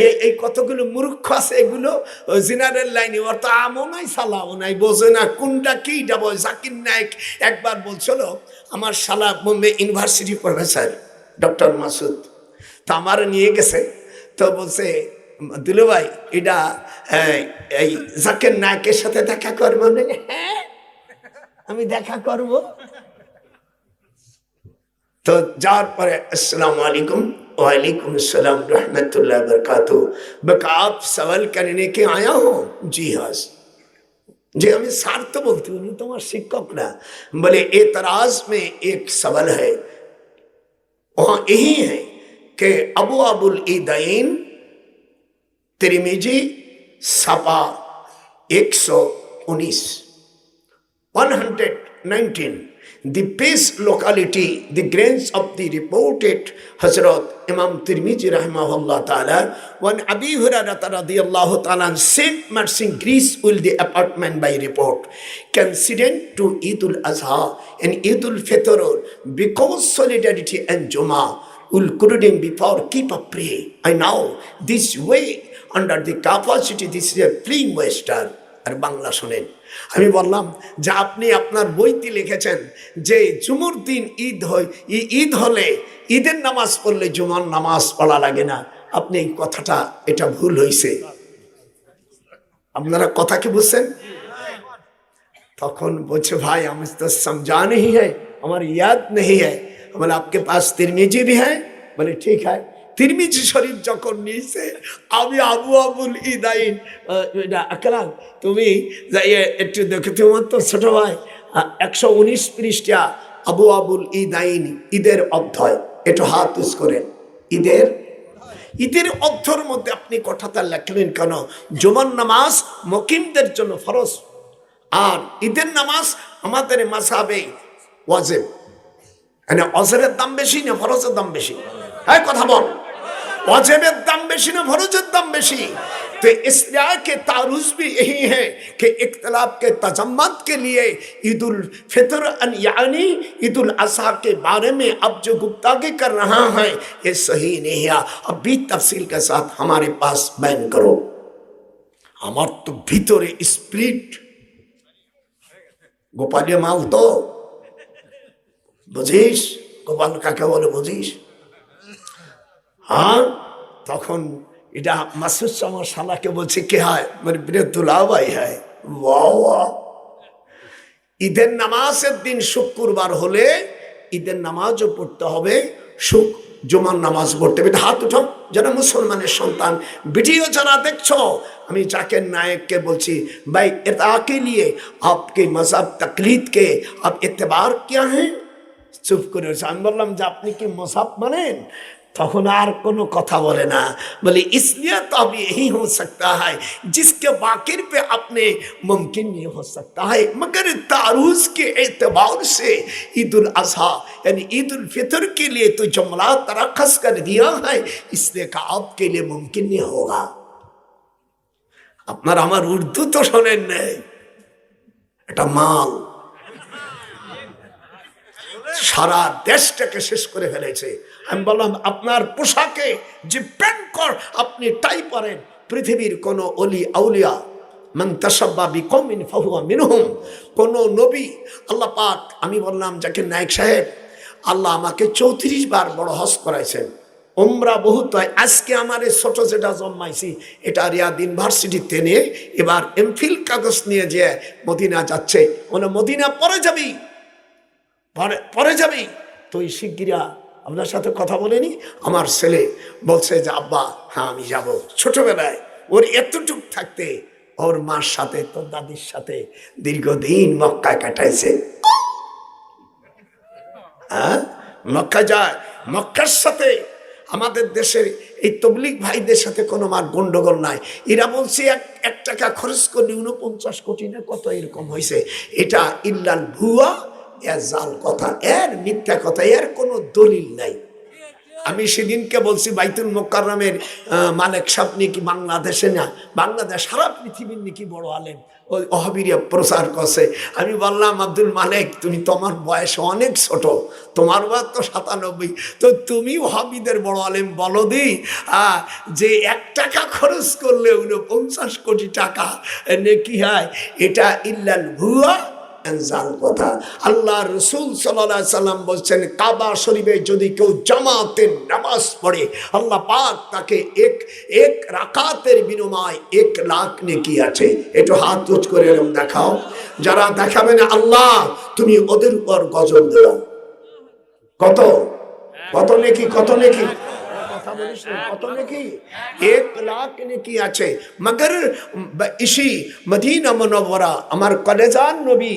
এই এই কতগুলো মূর্খ আছে এগুলো? জিনারের লাইনে, ওর তো আমও নাই, সালাও নাই, বোঝে না কোনটা কি যাব জাকির নায়ক একবার বলছিল, আমার সালা Bombay university professor, doctor Masud. তো আমার নিয়ে গেছে, তো বলছে, দুলু ভাই, এটা এই জাকির নায়কের সাথে দেখা করব না? হ্যাঁ আমি দেখা করব। তো যাওয়ার পরে, আসসালামু আলাইকুম। वालेकुम अस्सलाम रहमतुल्लाह बरकातहू बका आप सवाल करने के आया हो जी हाँ যে আমি স্যার তো বলতে উনি তোমার শিক্ষক না বলে एतराज में एक सवाल है वहाँ यही है कि अबू अबुल ईदैन त्रिमिजी सपा एक सौ उन्नीस 119 the base locality the grains of the reported Hazrat Imam Tirmizi rahimahullah ta'ala when Abi Hurairah radiyallahu ta'ala said marching Greece will the apartment by report consident to Eid al-Azha and Eid al-Fitr because solidarity and Juma will couldn't before keep a pray I know this way under the capacity this is a plain western আর বাংলা শোনেন। আমি বললাম যে আপনি আপনার বইতে লিখেছেন যে জুমুর দিন ঈদ হয় ঈদ হলে ঈদের নামাজ পড়লে জুমার নামাজ পড়া লাগে না। আপনি এই কথাটা, এটা ভুল হয়েছে আপনারা কথা কি বুঝছেন? তখন বলছে, ভাই, আমি তো সমঝা নেই হ্যাঁ আমার ইয়াদ নেই হ্যাঁ বলে আপকে পাশ তিরমিজি ভি হ্যাঁ বলে, ঠিক হ্যাঁ তিরমিজি শরীফ যখন নিয়েছে, আমি আবু আবুল ইদাইন আকলাম তুমি যাইয়ে একটু দেখো, তোমার তো ছোট ভাই একশো উনিশ পৃষ্ঠা, আবু আবুল ইদাইন, ঈদের অধ্যায়, একটু হাত উস করেন। ঈদের? ঈদের অর্থর মধ্যে আপনি কথাটা লেখলেন কেন? জুমার নামাজ মকিমদের জন্য ফরজ, আর ঈদের নামাজ আমাদের মাসাবে ওয়াজেব। মানে অজেবের দাম বেশি না ফরজের দাম বেশি? হ্যাঁ কথা বল। অজেবের দাম বেশি না ফরজের দাম বেশি तो इसलिए के तारुज भी यही है कि इख्तलाफ के तजम्मत के लिए ईद उल फितर अन- यानी ईद उल अजहा के बारे में अब जो गुप्तागी कर रहा है ये सही नहीं है अब भी तफसील के साथ हमारे पास बैन करो আমার তো ভিতরে স্প্রিট গোপালীয় মাল তো বুঝিস গোপাল কাকে বলে বুঝিস হ্যাঁ? তখন এটা মাসুদ সামা সালাকে বলছে, কে হয়? মানে বীরতুল্লাহ ভাই হয় ঈদের নামাজের দিন শুক্রবার হলে ঈদের নামাজও পড়তে হবে, শুক, জুমার নামাজ পড়তে হবে। হাত উঠাও, যারা মুসলমানের সন্তান, ভিডিও যারা দেখছ, আমি যাকে নায়ককে বলছি, ভাই এটাকে নিয়ে আপকে মজাব তকলিদকে আপ এতবার কে হ্যাঁ চুপ করে আমি বললাম যে, আপনি কি মশাব মানেন? তখন আর কোনো কথা বলে না বলে इसलिए तो अब यही हो सकता है जिसके वाकिर पे अपने मुमकिन नहीं हो सकता है मगर तारूज के एतबार से ईद उल अजहा यानी ईद उल फितर के लिए तो जुमला तरखस कर दिया है इसलिए का आपके लिए मुमकिन नहीं होगा আপনার আমার উর্দু তো শোনেন নেই এটা মাল সারা দেশটাকে শেষ করে ফেলেছে আমি বললাম, আপনার পোশাকে যে প্যান্ট কর আপনি টাই পরেন, পৃথিবীর কোন অলি আউলিয়া নবী, আল্লাহ আমি বললাম সাহেব, আল্লাহ আমাকে বড় করাইছেন। ওমরা বহুত আজকে আমার এই জন্মাইছি, এটা নিয়ে এবার এমফিল কাগজ নিয়ে যে মদিনা যাচ্ছে মানে মদিনা পরে যাবি, পরে পরে যাবি, তুই শিগগিরা আপনার সাথে কথা বলেনি? আমার ছেলে বলছে যে, আব্বা হ্যাঁ আমি যাব। ছোটবেলায় ওর এতটুক থাকতে ওর মার সাথে, তোর দাদির সাথে দীর্ঘদিন মক্কায় কাটাইছে। হ্যাঁ? মক্কা যায়, মক্কার সাথে আমাদের দেশের এই তবলিক ভাইদের সাথে কোনো মার গন্ডগোল নাই। এরা বলছে, এক এক টাকা খরচ করলে উনপঞ্চাশ কোটি না কত এরকম হয়েছে এটা ইল্লাল ভুয়া এর জাল কথা এর মিথ্যা কথা এর কোনো দলিল নাই। আমি সেদিনকে বলছি বাইতুল মোকাররমের আহ, মালিক সাহেব নাকি বাংলাদেশে না বাংলাদেশ সারা পৃথিবীর নাকি বড় আলেম। ওই অহাবিরিয়া প্রচার করছে। আমি বললাম আব্দুল মালিক তুমি তোমার বয়স অনেক ছোট তোমার বয়স তো সাতানব্বই তো তুমি ওহাবিদের বড় আলেম বলো দি যে এক টাকা খরচ করলে উনি পঞ্চাশ কোটি টাকা নেকি হয়? এটা ইল্লাল ভুয়া জাল কথা আল্লাহ রসুল সাল্লাহ সাল্লাম বলছেন, কাবা শরীফে যদি কেউ জামাতের নামাজ পড়ে, আল্লাহ পাক তাকে এক এক রাকাতের বিনিময় এক লাখ নেকি আছে। একটু হাত উঁচ করে এরকম দেখাও। যারা দেখাবে না, আল্লাহ তুমি ওদের উপর গজব দেও। কত? কত নেকি? কত নেকি? আমার কলেজান নবী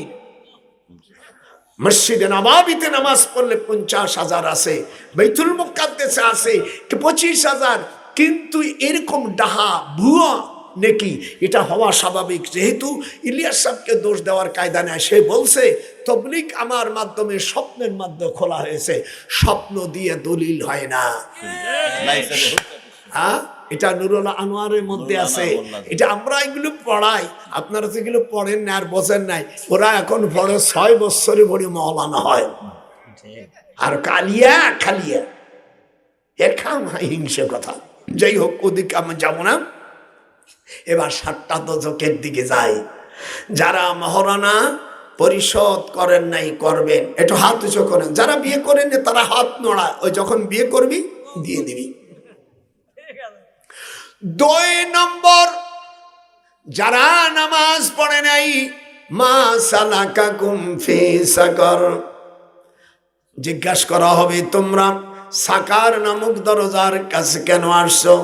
মসজিদে নবাবিতে নামাজ পড়লে পঞ্চাশ হাজার আছে বেতুল মুকাদ্দেসে আছে পঁচিশ হাজার। কিন্তু এরকম ডাহা ভুয়া নাকি এটা হওয়া স্বাভাবিক। যেহেতু ইলিয়াস সাহেবকে দোষ দেওয়ার কায়দা নেয় সে বলছে তবলিক আমার মাধ্যমে স্বপ্নের মাধ্যমে খোলা হয়েছে স্বপ্ন দিয়ে দলিল হয় না। হ্যাঁ? এটা নুরুল আনোয়ারের মধ্যে আছে। এটা আমরা এগুলো পড়াই। আপনারা তো এগুলো পড়েন না আর বোঝেন নাই। ওরা এখন পড়ে ছয় বছরে পড়ে মৌলানা হয়। আর কালিয়া খালিয়া এখান হিংসে কথা। যাই হোক ওদিকে আমি যাব না। এবার সাতটা দশকের দিকে যাই। যারা মহারানা পরিশোধ করেন নাই করবেন। একটু হাত উঁচু করেন। যারা বিয়ে করেন তারা হাত নড়ায়। ওই যখন বিয়ে করবি দিয়ে দিবি। দুই নম্বর, যারা নামাজ পড়ে নাই, মা সালাকা কুমফি সাকর। জিজ্ঞাসা করা হবে, তোমরা সাকার নামক দরজার কাছে কেন আসছো?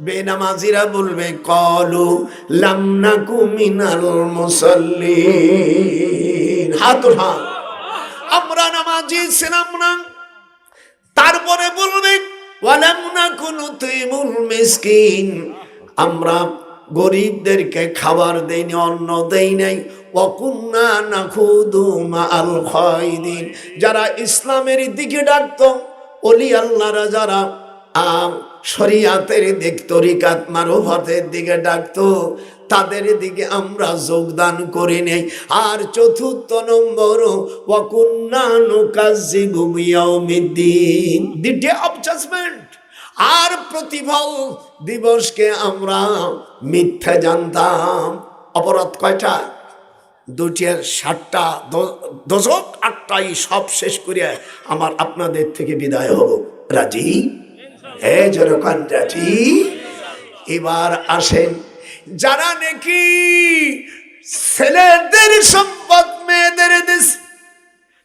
বেনামাজিরা বলবে, কলু লামনাকু মিনাল মুসল্লিন। হাত উঠা আমরা নামাজি ছিলাম না। তারপরে বলবে আমরা গরিবদেরকে খাবার দেইনি, অন্ন দেই নাই। ওয়াকুন্না নাখুদু মাআল খায়দিন যারা ইসলামের দিকে ডাকত অলি আল্লাহরা যারা শরিয়াতের দিক তরিকাত মারুফাতের দিকে ডাকতো। তাদের দিকে আমরা যোগদান করে নেই। আর চতুর্থ নম্বর আর প্রতিফল দিবসকে আমরা মিথ্যা জানতাম। অপরাধ কয়টা? দুটি ষাটটা দশক আটটাই সব শেষ করিয়া আমার আপনাদের থেকে বিদায় হব। রাজি? এবার আসেন। যারা নাকি ছেলেদের সম্পদ, মেয়েদের দেশ,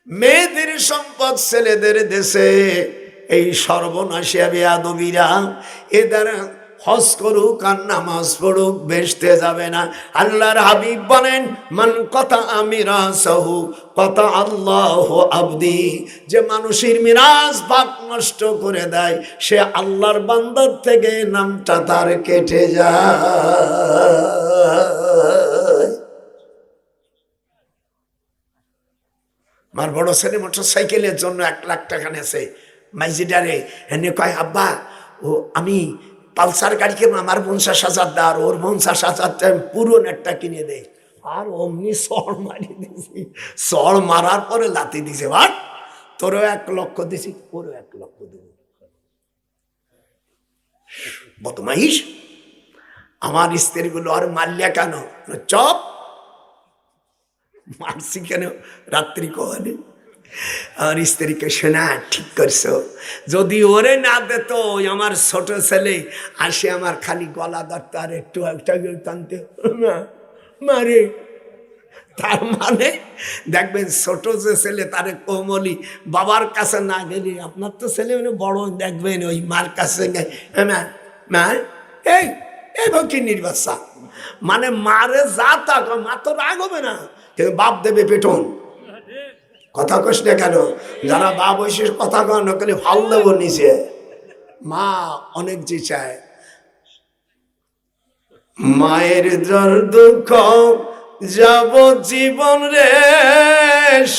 মেয়েদের সম্পদ ছেলেদের দেশে, এই সর্বনাশিয়া বেয়াদবিরা এদের হজ করুক আর নামাজ পড়ুক, বেসতে যাবে না। আল্লাহর হাবিব বলেন, মান কথা আমিরা সাহু, কথা আল্লাহ আবদি। যে মানুষের মিরাজ বাক নষ্ট করে দেয়, সে আল্লাহর বান্দর থেকে নামটা তার কেটে যায়। আমার বড় ছেলে মোটর সাইকেলের জন্য এক লাখ টাকা নেছে মাইজিডারে, এনে কয়, আব্বা, ও আমি পালসার গাড়ি কিনবো আমার পঞ্চাশ হাজার দা ওর পঞ্চাশ হাজার টাকা পুরো নেটটা কিনে দেয় আর অমনি সর মারি দিছি। সর মারার পরে লাতি দিছে ভাট তোরও এক লক্ষ দিছি, ওরও এক লক্ষ দেব বদমাইশ? আমার স্ত্রীগুলো আর মারলিয়া কেন? চপ! মারছি কেন? রাত্রি কনে আর স্ত্রীকে শোনা ঠিক করছ। যদি ওরে না দিত আমার ছোট ছেলে আসে আমার খালি গলা ধরতো আর একটু একটা টানতে। মারে তার মানে দেখবেন ছোট যে ছেলে, তারে কোমলি, বাবার কাছে না গেলে আপনার তো ছেলে মানে বড়, দেখবেন ওই মার কাছে মা এই এই কি নির্বাচন মানে মারে যা তা মা তো রাগ হবে না। কিন্তু বাপ দেবে পেটন। কথা কস না কেন? যারা বাপ বসে কথা কন ওখানে ফাল দেবো নিচে। মা অনেক যে চায়। মায়ের জ্বর দুঃখ যাব জীবন রে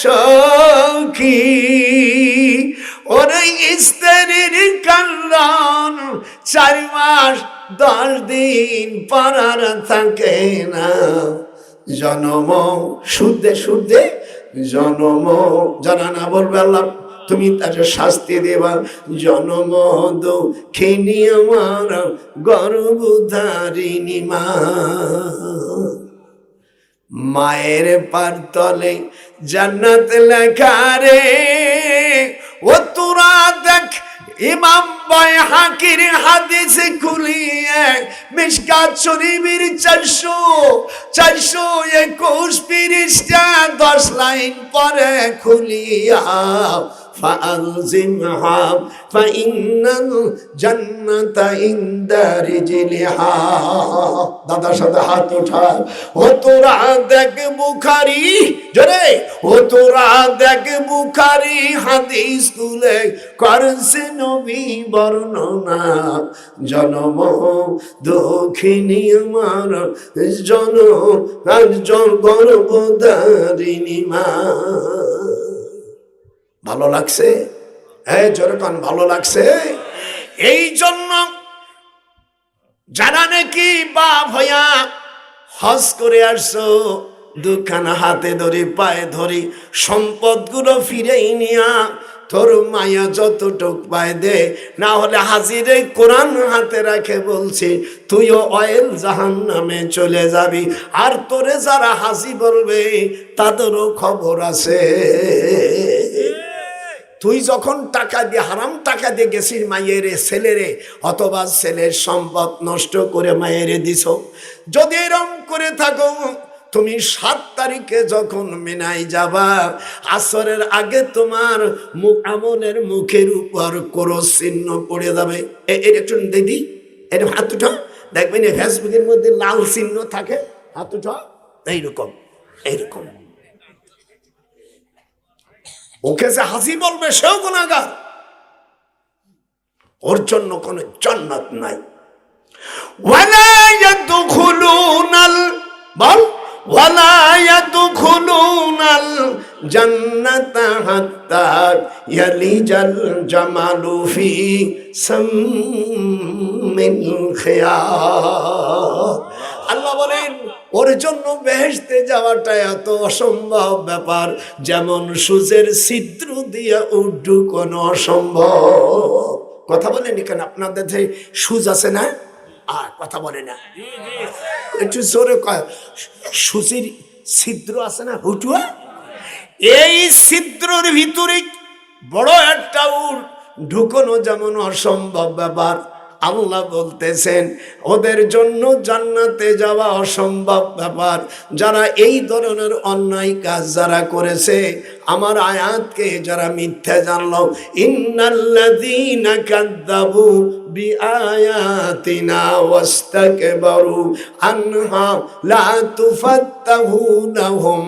সখী। ওরে স্ত্রীর কান্ডন চার মাস দশ দিন পারার থাকে না। জনম শুদ্ধে শুদ্ধে জনম জানা না বলবে আল্লাহ, তুমি তাকে শাস্তি দেবা। জনম দুঃখিনী আমার গর্বধারিণী মা। মায়ের পার তলে জান্নাত লেখা রে, ও তোরা দেখ ইমাম বয় হাকির হাদিসে খুলিয়ে মিশকাত শরীফের চারশো চারশো একুশ পৃষ্ঠা দশ লাইন পরে খুলিয়া فألزمها فإن الجنة عند رجلها দাদার সাথে হাত উঠায় ও তোরা দেখ বুখারি জরে ও তোরা দেখ বুখারি হাদিস তুলে করছে নবী বর্ণনা জনম দক্ষিণী আমার জন জন গর্ভধারিণী মা ভালো লাগছে? হ্যাঁ যেরকম ভালো লাগছে? এই জন্য যারা নাকি বা ভয়া হজ করে আসছো, দুখানা হাতে ধরি, পায়ে ধরি, সম্পদগুলো ফিরেই নিয়া তোর মায়া যতটুক পায় দে। না হলে হাজিরে কোরআন হাতে রাখে বলছি, তুইও অয়েল জাহান নামে চলে যাবি। আর তোরে যারা হাজি বলবে, তাদেরও খবর আছে। তুই যখন টাকা দিয়ে, হারাম টাকা দিয়ে গেছিস মায়েরে, ছেলেরে, অথবা ছেলের সম্পদ নষ্ট করে মায়েরে দিছ। যদি এরম করে থাকো, তুমি সাত তারিখে যখন মেনাই যাবা, আসরের আগে তোমার মুখ আমনের মুখের উপর করো চিহ্ন পড়ে যাবে। একটু দিদি এর হাত উঠা। দেখবেন ফেসবুকের মধ্যে লাল চিহ্ন থাকে। হাত এইরকম এইরকম। ওকে যে হাসি বলবে সেও গুণাগার ওর জন্য কোনো জান্নাত নাই। ওয়ালা ইয়াদখুলুনাল আল্লাহ বলেন, ওর জন্য বেহেসতে যাওয়াটা এত অসম্ভব ব্যাপার, যেমন সূর্যের ছিদ্র দিয়ে উড্ডু কোনো অসম্ভব। কথা বলেন কেন? আপনাদের যে সুজ আছে না? আর কথা বলে না। একটু জোরে সুচির ছিদ্র আছে না হুটুয়া? এই ছিদ্রর ভিতরে বড় একটা উট ঢুকনো যেমন অসম্ভব ব্যাপার। আল্লাহ বলতেছেন, ওদের জন্য জান্নাতে যাওয়া অসম্ভব ব্যাপার। যারা এই ধরনের অন্যায় কাজ যারা করেছে, আমার আয়াতকে যারা মিথ্যা জানল, ইন্নাল্লাযীনা কাযযাবু বিআয়াতিনা ওয়াস্তাকবারু আনহা লা তুফাত্তাহু লাহুম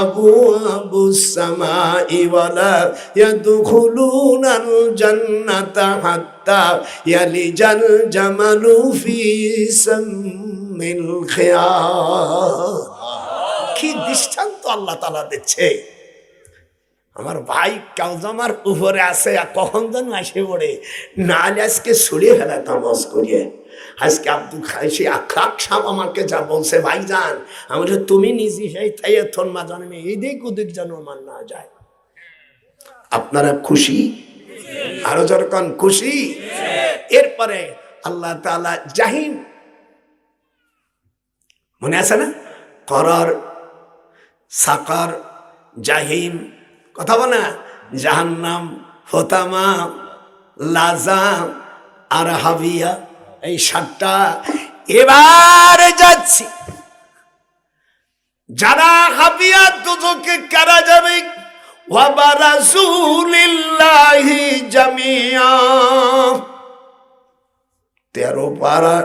আবওয়াবুস সামাই ওয়ালা ইয়াদখুলুনাল জান্নাতা হাত্তা ইয়ালিজাল জামালু ফি সামিল খিয়ার কি দৃষ্টান্ত আল্লাহ তাআলা দিচ্ছে। আমার ভাই কাউজামার উপরে আছে কখন যেন আসে পড়ে। নাহলে আজকে সরিয়ে ফেলা তামাজ করিয়ে। আজকে আব্দুল খাইছি আখাক সাপ আমাকে যা বলছে, ভাই যান আমি তুমি নিজে সেই তাই থন মা জন্মে এদিক ওদিক যেন আমার না যায়। আপনারা খুশি? আরও যখন খুশি? এরপরে আল্লাহ তাআলা জাহিম মনে আছে না? করর, সাকার, জাহিম কথা বলে না? জাহান্নাম হোতামা লাজা আর হাবিয়া এই সাতটা। এবার যাচ্ছি। যারা হাবিয়া দুজকে কারা যাবে? তেরো পারা,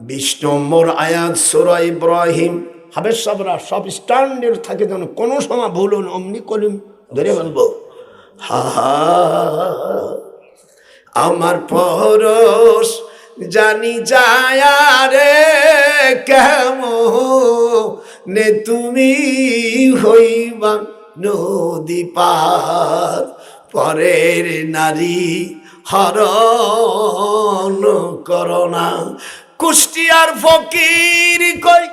বিশ নম্বর আয়াত, সোরা ইব্রাহিম। হাবের সবরা, সব স্ট্যান্ডার্ড থাকে যেন কোনো সময় ভুলুন, অমনি কলিম ধরে বলব হা আমার পরশ জানি যায় রে নে তুমি হইবা নদী পার পরের নারী হরণ করোনা কুষ্টিয়ার ফকির কই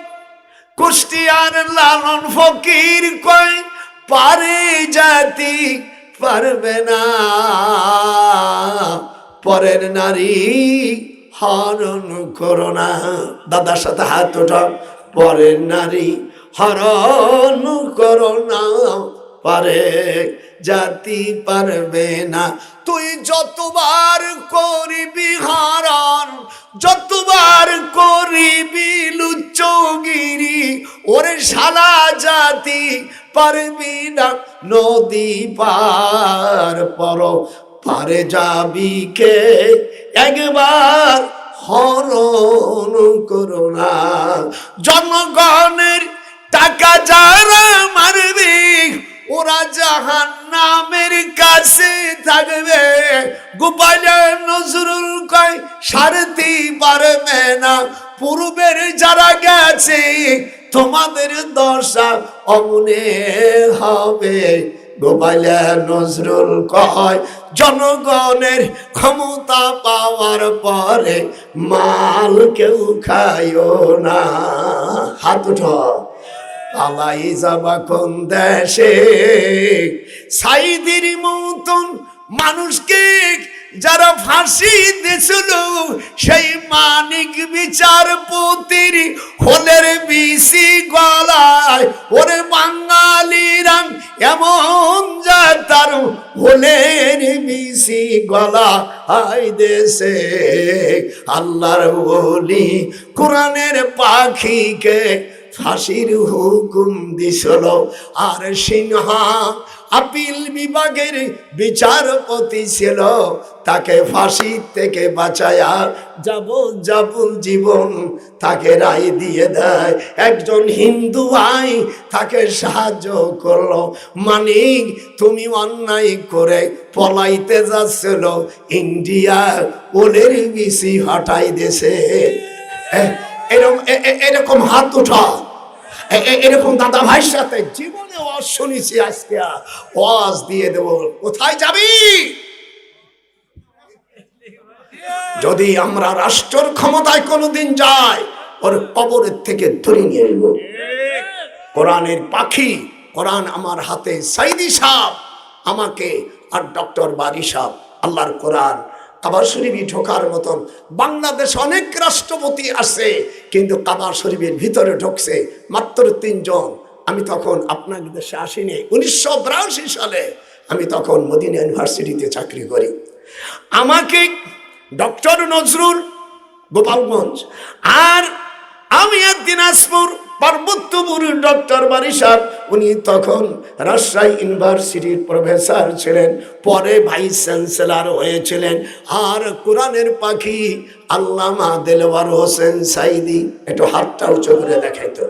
কুষ্টিয়ার লালন ফকির কই পারে জাতি পারবে না। পরের নারী হরণ করোনা দাদার সাথে হাত ওঠা। পরের নারী হরণ করোনা পারে জাতি পারবে না। তুই যতবার করিবি হরণ যতবার করবি ওরে শালা জাতি পারবি না, নদী পার পর, পারে যাবি কে? একবার হরণ করোনা জনগণের টাকা যারা মারবে, ওরা জাহান নামের কাছে থাকবে। গোপাল নজরুল কয়, সারতি পারবে না। পূর্বের যারা গেছে তোমাদের দশা অমনে হবে। নজরুল কয়, জনগণের ক্ষমতা পাওয়ার পরে মাল কেউ খায়ও না। হাত উঠো। পালাই যাবা কোন দেশে? সাইদির মতন মানুষকে যারা ফাঁসি দিয়েছিল সেই মানিক বিচারপতির হোলের বিসি গলায়, ওরে বাঙালিরা এমন যা তার হোলের বিসি গলা হাই দেশে আল্লাহর বলি কোরআনের পাখিকে ফাঁসির হুকুম দিছিল। আর সিনহা আপিল বিভাগের বিচারপতি ছিল। তাকে ফাঁসি থেকে বাঁচায়া যাব যাবুল জীবন তাকে রায় দিয়ে দেয়। একজন হিন্দু ভাই তাকে সাহায্য করল। মানিক, তুমি অন্যায় করে পলাইতে যাচ্ছিল। ইন্ডিয়া ওলের বিসি হটাই দেশে এরকম এরকম হাত উঠা এরকম দাদা ভাইয়ের সাথে জীবনে ওয়াজ শুনেছি আজকে, ওয়াজ দিয়ে দেব, কোথায় যাবি? যদি আমরা রাষ্ট্রের ক্ষমতায় কোনোদিন যাই, ওর কবরের থেকে ধরে নিয়ে আসব কোরআনের পাখি, কোরআন আমার হাতে সাইদি সাহ আমাকে আর ডক্টর বারি সাহ আল্লাহর কোরআন কাবার শরীফই ঢোকার মতন। বাংলাদেশ অনেক রাষ্ট্রপতি আছে, কিন্তু কাবার শরীফের ভিতরে ঢুকছে মাত্র তিনজন। আমি তখন আপনার দেশে আসিনি, উনিশশো বিরাশি সালে আমি তখন মদিনা ইউনিভার্সিটিতে চাকরি করি। আমাকে ডক্টর নজরুল গোপালগঞ্জ আর আমি আর দিনাজপুর পার্বত্যপুর ডক্টর বারিসার উনি তখন রাজশাহী ইউনিভার্সিটির প্রফেসর ছিলেন, পরে ভাইস চ্যান্সেলর হয়েছিলেন। আর কোরআনের পাখি আল্লামা দেলওয়ার হোসেন সাইদি, একটু হাতটা উঁচু করে দেখাইতো।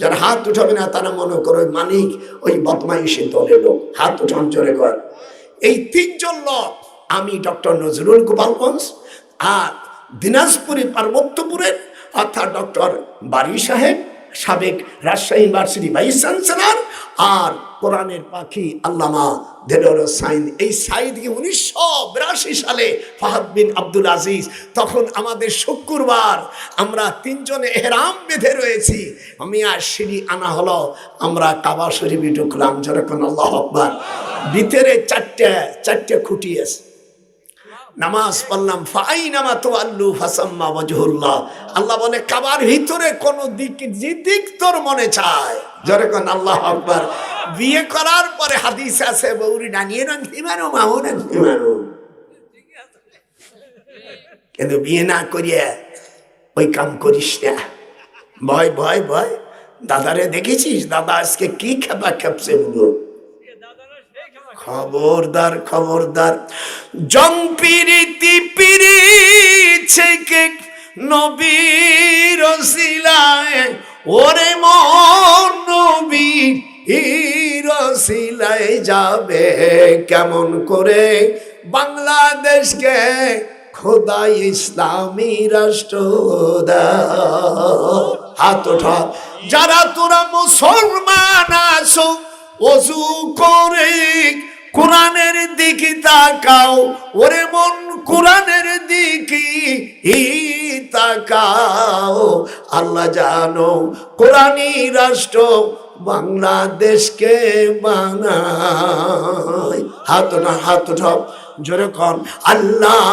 যারা হাত উঠাবে না, তারা মনে করে মানিক, ওই বদমাইশি দলের লোক, হাত উঠান জোরে কর। এই তিনজন লোক, আমি ডক্টর নজরুল গোপালগঞ্জ আর দিনাজপুরে পার্বত্যপুরের অর্থাৎ ডক্টর বারি সাহেব সাবেক রাজশাহী ইউনিভার্সিটি ভাইস চ্যান্সেলর আর কোরআনের পাখি আল্লামা দেলোর সাইন এই সাইদকে উনিশশো বিরাশি সালে ফাহাদ বিন আব্দুল আজিজ? তখন আমাদের শুক্রবার আমরা তিনজনে এহরাম বেঁধে রয়েছি। আমি আর সিঁড়ি আনা হলো। আমরা কাবা শরীফে ঢুকলাম। যেরকম আল্লাহ আকবার। ভিতরে চারটে চারটে খুঁটি আছে। নামাজ পড়লাম ফাই নামা তো আল্লু ফাসাম্মা ওয়াজহুল্লাহ। আল্লাহ বলে, কাবার ভিতরে কোন দিক দিক তোর মনে চায়। যেরকম আল্লাহ আকবার। বিয়ে করার পরে হাদিস আছে বৌরি ডাঙিয়ে রাখি মানো মাও রাখি মানো কিন্তু বিয়ে না করিয়া ওই কাম করিস না। ভয় ভয় ভয়। দাদারে দেখেছিস? দাদা আজকে কি খেপা খেপছে বলো? খবরদার খবরদার। জং পিরিতি পিরি থেকে নবীর শিলায় ওরে মন নবীর শিলায় যাবে কেমন করে? বাংলাদেশকে খোদা ইসলামী রাষ্ট্র। হাত ওঠা। যারা তোরা মুসলমান আসো অজু করে কোরআনের দিকে তাকাও, ওরে মন কোরআনের দিকে তাকাও। আল্লাহ জানো, কোরআনই রাষ্ট্র বাংলাদেশকে বানায়। হাত না হাত উঠাও জোরে কন, আল্লাহ,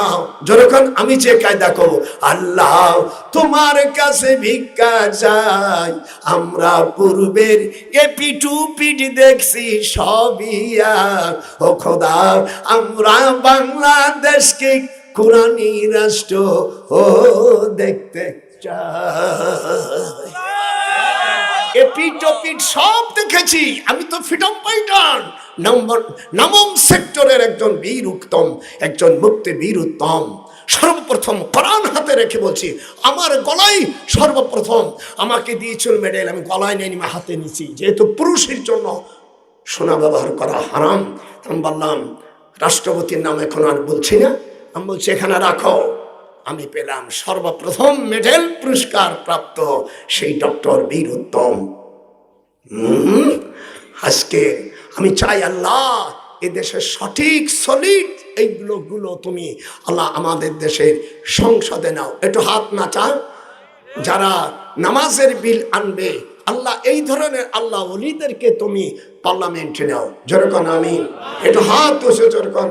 জোরে কন, আমি যে কায়দা করব। আল্লাহ, তোমার কাছে ভিক্ষা চাই। আমরা পূর্বের এ পিটু পিটি দেখছি, সবই ও খোদা, আমরা বাংলাদেশকে কোরআনী রাষ্ট্র ও দেখতে চাই। এপিট ওপিট সব দেখেছি। আমি তো ফ্রিডম ফাইটার নম্বর নবম সেক্টরের একজন বীর উত্তম, একজন মুক্তি বীর উত্তম। সর্বপ্রথম কোরআন হাতে রেখে বলছি, আমার গলায় সর্বপ্রথম। আমাকে দিয়েছিল মেডেল আমি গলায় নেই আমি হাতে নিছি যেহেতু পুরুষের জন্য সোনা ব্যবহার করা হারাম, আমি বললাম, রাষ্ট্রপতির নাম এখন আর বলছি না। আমি বলছি, এখানে রাখো। আমি পেলাম সর্বপ্রথম মেডেল পুরস্কার প্রাপ্ত সেই ডক্টর বীর উত্তম। আজকে আমি চাই আল্লাহ এ দেশের সঠিক সলিড এইগুলো, গুলো তুমি আল্লাহ আমাদের দেশের সংসদে নাও। একটু হাত না চান যারা নামাজের বিল আনবে, আল্লাহ এই ধরনের আল্লাহ অলিদেরকে তুমি পার্লামেন্টে নাও। যেরকম আমি একটু হাত উঁচু যেরকম